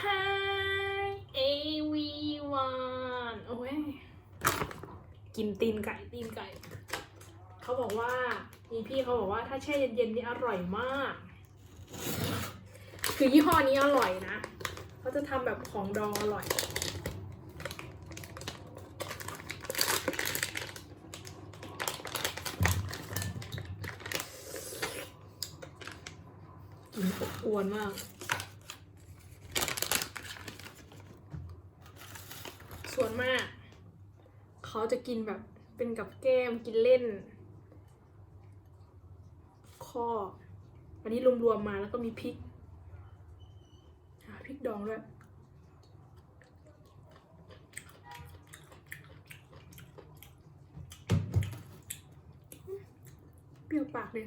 Hi everyone โอ้ยกินตีนไก่ตีนไก่ เขาบอกว่ามีพี่เขาบอกว่าถ้าแช่เย็นๆนี่อร่อยมาก คือยี่ห้อนี้อร่อยนะเขาจะทำแบบของดองอร่อยกินอบอวนมาก ส่วนมาก เขาจะกินแบบเป็นกับแก้มกินเล่น ข้อ อันนี้รวมๆมาแล้วก็มีพริกพริกดองด้วยเปรี้ยวปากเลย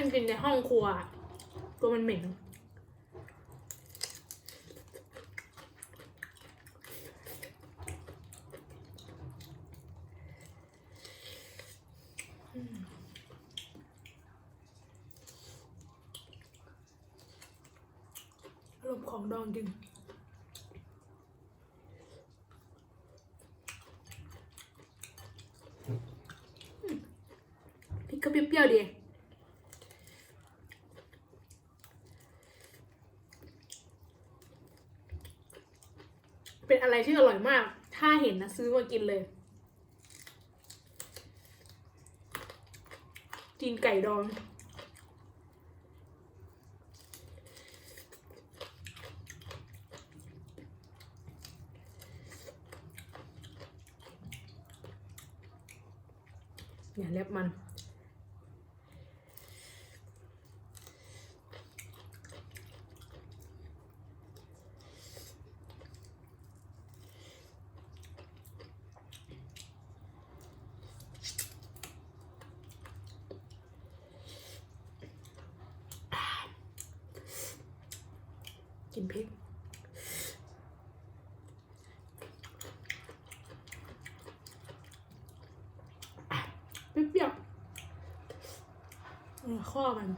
นั่งกินในห้องครัวตัวมันเหม็นอารมณ์ของดองจริงพริกก็เปรี้ยวๆดี เป็นอะไรที่อร่อยมาก ถ้าเห็นนะซื้อมากินเลย จีนไก่ดอง อย่าเล็บมัน กินพริก เปรี้ยวๆข้อมัน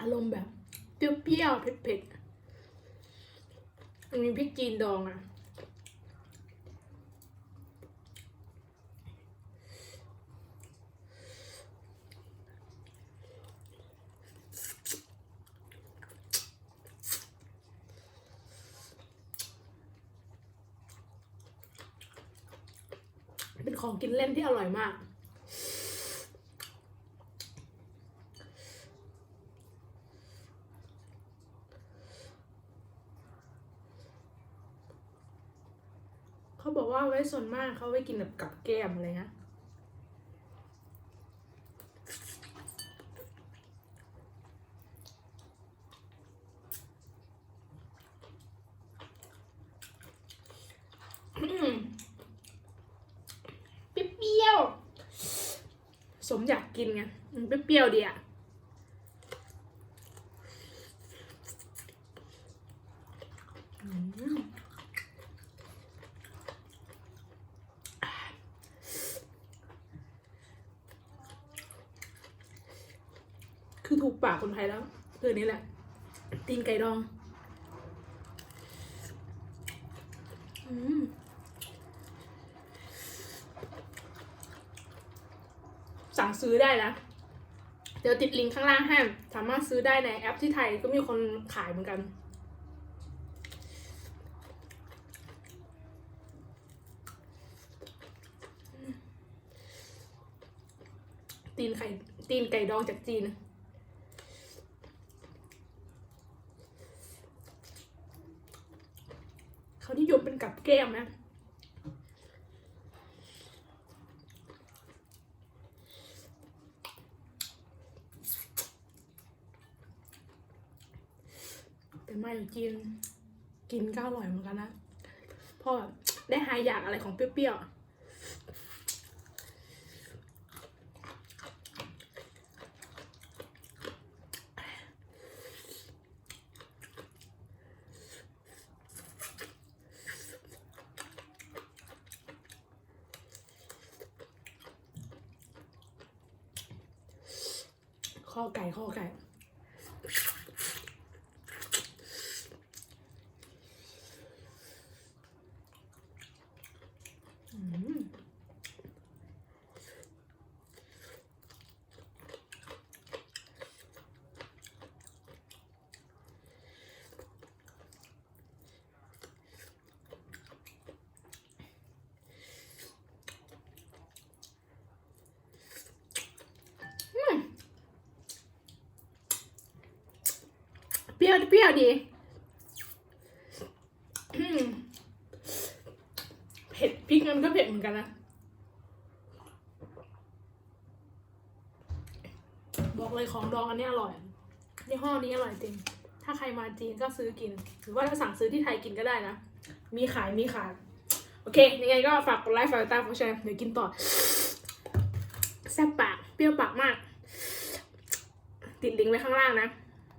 อารมณ์แบบเปรี้ยวๆเผ็ดๆ มันมีพริกจีนดองอะ เป็นของกินเล่นที่อร่อยมาก เขาบอกว่าไว้ส่วนมากเขาไว้กินแบบกับแก้มอะไรนะเปรี้ยว สมอยากกินไงเปรี้ยวดีอะอืม คือถูกปากคนไทยแล้วคือนนี้แหละ ตีนไก่ดอง อืมสั่งซื้อได้นะ เดี๋ยวติดลิงก์ข้างล่างให้ สามารถซื้อได้ในแอปที่ไทยก็มีคนขายเหมือนกัน ตีนไข่ตีนไก่ดองจากจีน เขานิย เป็นกับแก้มนะแต่มาอยู่จีนกินก็อร่อยเหมือนกันนะพอแบบได้หายอยากอะไรของเปรี้ยวๆ ข้อไก่ข้อไก่ อืม เปรี้ยวเปรี้ยวดีเผ็ดพริกมันก็เผ็ดเหมือนกันนะ บอกเลยของดองอันนี้อร่อยยี่ห้อนี้อร่อยจริง ถ้าใครมาจีนก็ซื้อกิน หรือว่าถ้าสั่งซื้อที่ไทยกินก็ได้นะ มีขายมีขาย โอเค ยังไงก็ฝากกดไลค์ฝากติดตามฝากแชร์เดี๋ยวกินต่อ แซ่บปาก เปรี้ยวปากมาก ติดลิงก์ไว้ข้างล่างนะ